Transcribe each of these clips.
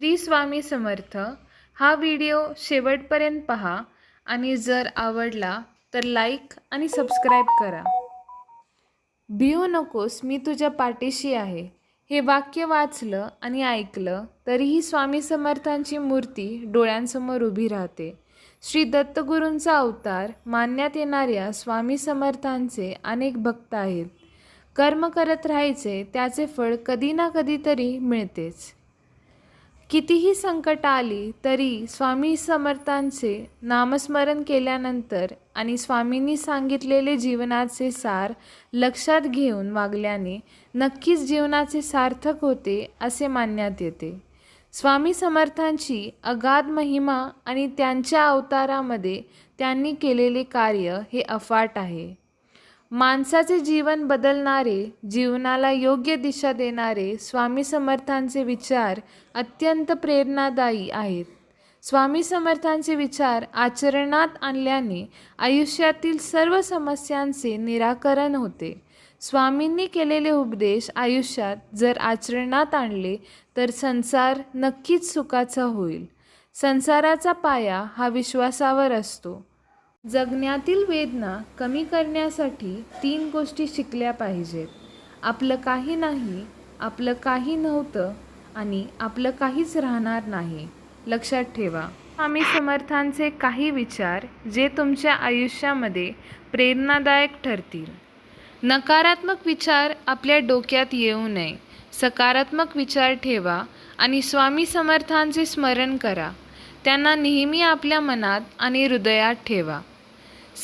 श्री स्वामी समर्थ हा व्हिडिओ शेवटपर्यंत पहा आणि जर आवडला तर लाईक आणि सबस्क्राईब करा. भिऊ नकोस मी तुझ्या पाठीशी आहे. हे वाक्य वाचलं आणि ऐकलं तरीही स्वामी समर्थांची मूर्ती डोळ्यांसमोर उभी राहते. श्री दत्तगुरूंचा अवतार मानण्यात येणाऱ्या स्वामी समर्थांचे अनेक भक्त आहेत. कर्म करत राहायचे त्याचे फळ कधी ना कधीतरी मिळतेच. कितीही संकट आली तरी स्वामी समर्थांचे नामस्मरण केल्यानंतर आणि स्वामींनी सांगितलेले जीवनाचे सार लक्षात घेऊन वागल्याने नक्कीच जीवनाचे सार्थक होते असे मानण्यात येते. स्वामी समर्थांची अगाध महिमा आणि त्यांच्या अवतारामध्ये त्यांनी केलेले कार्य हे अफाट आहे. माणसाचे जीवन बदलणारे जीवनाला योग्य दिशा देणारे स्वामी समर्थांचे विचार अत्यंत प्रेरणादायी आहेत. स्वामी समर्थांचे विचार आचरणात आणल्याने आयुष्यातील सर्व समस्यांचे निराकरण होते. स्वामींनी केलेले उपदेश आयुष्यात जर आचरणात आणले तर संसार नक्कीच सुखाचा होईल. संसाराचा पाया हा विश्वासावर असतो. जगण्यातील वेदना कमी करण्यासाठी तीन गोष्टी शिकल्या पाहिजेत. आपलं काही नाही आपलं काही नव्हतं आणि आपलं काहीच राहणार नाही. लक्षात ठेवा. स्वामी समर्थांचे काही विचार जे तुमच्या आयुष्यामध्ये प्रेरणादायक ठरतील. नकारात्मक विचार आपल्या डोक्यात येऊ नये. सकारात्मक विचार ठेवा आणि स्वामी समर्थांचे स्मरण करा. त्यांना नेहमी आपल्या मनात आणि हृदयात ठेवा.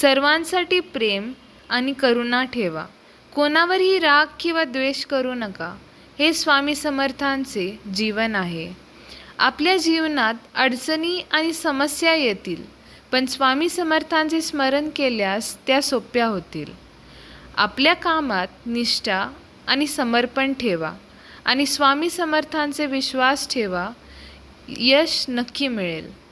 सर्वांसाठी प्रेम आणि करुणा ठेवा. कोणावरही राग किंवा द्वेष करू नका. हे स्वामी समर्थांचे जीवन आहे. आपल्या जीवनात अडचणी आणि समस्या येतील पण स्वामी समर्थांचे स्मरण केल्यास त्या सोप्या होतील. आपल्या कामात निष्ठा आणि समर्पण ठेवा आणि स्वामी समर्थांचे विश्वास ठेवा. यश नक्की मिळेल.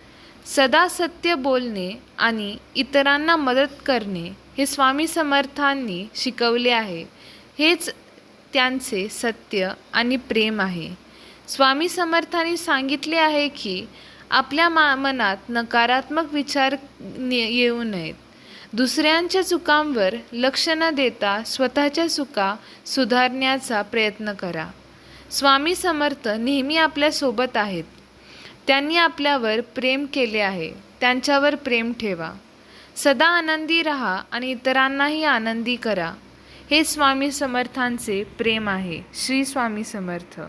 सदा सत्य बोलणे आणि इतरांना मदत करणे हे स्वामी समर्थांनी शिकवले आहे. हेच त्यांचे सत्य आणि प्रेम आहे. स्वामी समर्थांनी सांगितले आहे की आपल्या मा मनात नकारात्मक विचार ने येऊ नयेत. दुसऱ्यांच्या चुकांवर लक्ष न देता स्वतःच्या चुका सुधारण्याचा प्रयत्न करा. स्वामी समर्थ नेहमी आपल्यासोबत आहेत. त्यांनी आपल्यावर प्रेम केले आहे. त्यांच्यावर प्रेम ठेवा. सदा आनंदी रहा आणि इतरांनाही आनंदी करा. हे स्वामी समर्थांचे प्रेम आहे. श्री स्वामी समर्थ.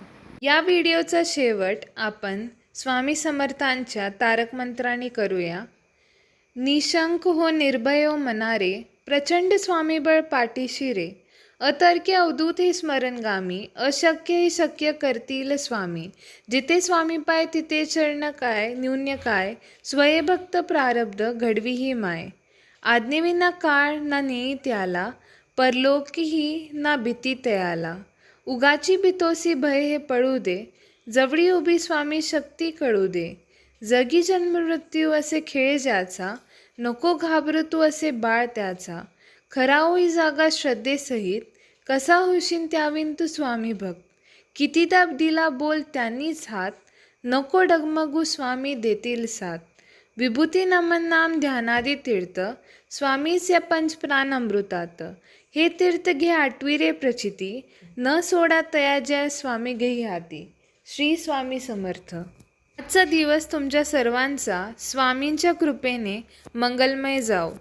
या व्हिडिओचा शेवट आपण स्वामी समर्थांच्या तारक मंत्राने करूया. निशंक हो निर्भय मनारे प्रचंड स्वामीबळ पाठीशी रे अतर्क्य अवधूत हे स्मरणगामी अशक्य हे शक्य करतील स्वामी. जिथे स्वामी पाय तिथे चरण काय न्यून्य काय स्वयभक्त प्रारब्ध घडवी ही माय. आज्ञेविना काळ ना नेई त्याला परलोकही ना भीती तयाला. उगाची भितोसी भय हे पळू दे जवळी उभी स्वामी शक्ती कळू दे. जगी जन्ममृत्यू असे खेळ ज्याचा नको घाबरू तू असे बाळ त्याचा. खरा होई जागा श्रद्धेसहित कसा होशीन त्याविन तू स्वामी भक्त? कितीदा दिला बोल त्यांनीच हात नको डगमगू स्वामी देतील साथ. विभूती नमन नाम ध्यानादी तीर्थ स्वामीचे पंचप्राण अमृतात. हे तीर्थ घे आठवी रे प्रचिती न सोडा तया जय स्वामी घेई हाती श्री स्वामी समर्थ. आजचा दिवस तुमच्या सर्वांचा स्वामींच्या कृपेने मंगलमय जाओ